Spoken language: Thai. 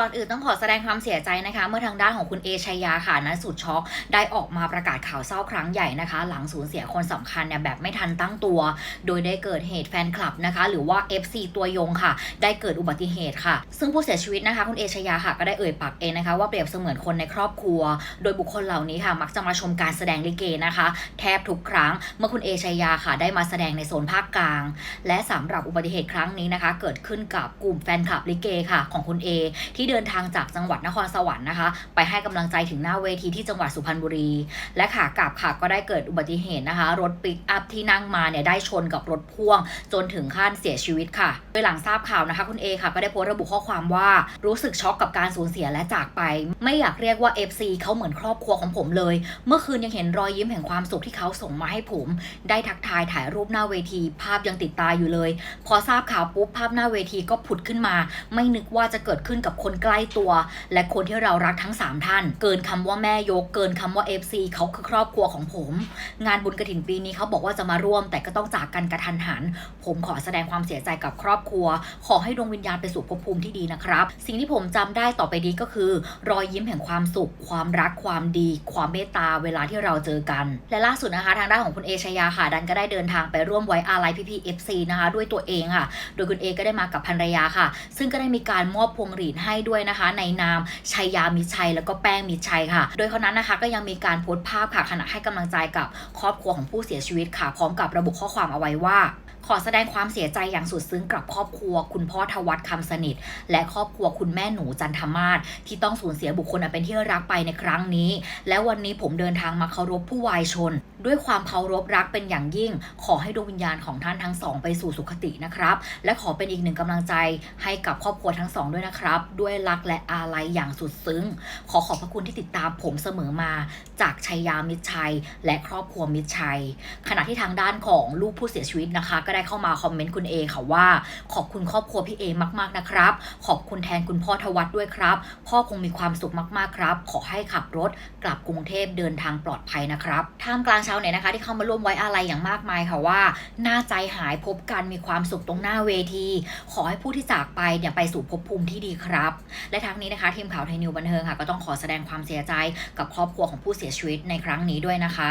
ก่อนอื่นต้องขอแสดงความเสียใจนะคะ เมื่อทางด้านของคุณเอชัยยาค่ะนั้นสุดช็อกได้ออกมาประกาศข่าวเศร้าครั้งใหญ่นะคะ หลังสูญเสียคนสำคัญเนี่ยแบบไม่ทันตั้งตัว โดยได้เกิดเหตุแฟนคลับนะคะ หรือว่า FC ตัวยงค่ะ ได้เกิดอุบัติเหตุค่ะ ซึ่งผู้เสียชีวิตนะคะ คุณเอชยาค่ะก็ได้เอ่ยปากเองนะคะ ว่าเปรียบเสมือนคนในครอบครัว โดยบุคคลเหล่านี้ค่ะ มักจะมาชมการแสดงลิเกนะคะ แทบทุกครั้ง เมื่อคุณเอชยาค่ะ ได้มาแสดงในโซนภาคกลาง และสำหรับอุบัติเหตุครั้งนี้นะคะ เกิดขึ้นกับกลุ่มแฟนคลับลิเกค่ะ ของคุณเอที่เดินทางจากจังหวัดนครสวรรค์นะคะ ไปให้กำลังใจถึงหน้าเวทีที่จังหวัดสุพรรณบุรี และขากลับค่ะก็ได้เกิดอุบัติเหตุนะคะ รถปิกอัพที่นั่งมาเนี่ยได้ชนกับรถพ่วง จนถึงขั้นเสียชีวิตค่ะ โดยหลังทราบข่าวนะคะคุณเอค่ะก็ได้โพสต์ระบุข้อความว่ารู้สึกช็อกกับการสูญเสียและจากไป ไม่อยากเรียกว่า FC เขาเหมือนครอบครัวของผมเลย เมื่อคืนยังเห็นรอยยิ้มแห่งความสุขที่เขาส่งมาให้ผม ได้ทักทายถ่ายรูปหน้าเวที ภาพยังติดตาอยู่เลย พอทราบข่าวปุ๊บภาพหน้าเวทีก็ผุดขึ้นมา ไม่นึกว่าจะเกิดขึ้นกับคนใกล้ตัว และคนที่เรารักทั้ง 3 ท่าน เกินคำว่าแม่ยก เกินคำว่า FC เขาคือครอบครัวของผม งานบุญกระถินปีนี้เขาบอกว่าจะมาร่วม แต่ก็ต้องจากกันกระทันหัน ผมขอแสดงความเสียใจกับครอบครัว ขอให้ดวงวิญญาณไปสู่ภพภูมิที่ดีนะครับ สิ่งที่ผมจำได้ต่อไปนี้ก็คือ รอยยิ้มแห่งความสุข ความรักความดี ความเมตตาเวลาที่เราเจอกัน และล่าสุดนะคะ ทางด้านของคุณเอชยาค่ะดันก็ได้เดินทางไปร่วมไว้อาลัยพี่พีเอฟซีนะคะด้วยตัวเองค่ะ โดยคุณเอก็ได้มากับภรรยาค่ะ ซึ่งก็ได้มีการมอบพวงหรีดให้ด้วยนะคะ ในนามชัยยามิชัยแล้วก็แป้งมิชัยค่ะ โดยเขานั้นนะคะก็ยังมีการโพสต์ภาพค่ะขณะให้กำลังใจกับครอบครัวของผู้เสียชีวิตค่ะ พร้อมกับระบุข้อความเอาไว้ว่าขอแสดงความเสียใจอย่างสุดซึ้งกับครอบครัว คุณพ่อทวัตคำสนิท และครอบครัวคุณแม่หนูจันทมาศที่ต้องสูญเสียบุคคลอันเป็นที่รักไปในครั้งนี้ และวันนี้ผมเดินทางมาเคารพผู้วายชน ด้วยความเคารพรักเป็นอย่างยิ่ง ขอให้ดวงวิญญาณของท่านทั้งสอง ไปสู่สุคตินะครับ และขอเป็นอีกหนึ่งกำลังใจให้กับครอบครัวทั้งสองด้วยนะครับ ด้วยรักและอาลัยอย่างสุดซึ้ง ขอขอบพระคุณที่ติดตามผมเสมอมา จากชัยยามิตรชัย และครอบครัวมิตรชัย ขณะที่ทางด้านของลูกผู้เสียชีวิตนะคะ ก็ได้เข้ามาคอมเมนต์คุณเอค่ะว่า ขอบคุณครอบครัวพี่เอมากๆนะครับ ขอบคุณแทนคุณพ่อทวัตด้วยครับ พ่อคงมีความสุขมากๆครับ ขอให้ขับรถกลับกรุงเทพเดินทางปลอดภัยนะครับท่ามกลางชาวเน็ตนะคะ ที่เข้ามาร่วมไว้อาลัยอย่างมากมายค่ะว่าน่าใจหายพบกันมีความสุขตรงหน้าเวที ขอให้ผู้ที่จากไปเนี่ยไปสู่ภพภูมิที่ดีครับและทั้งนี้นะคะทีมข่าวไทยนิวบันเทิงค่ะก็ต้องขอแสดงความเสียใจกับครอบครัวของผู้เสียชีวิตในครั้งนี้ด้วยนะคะ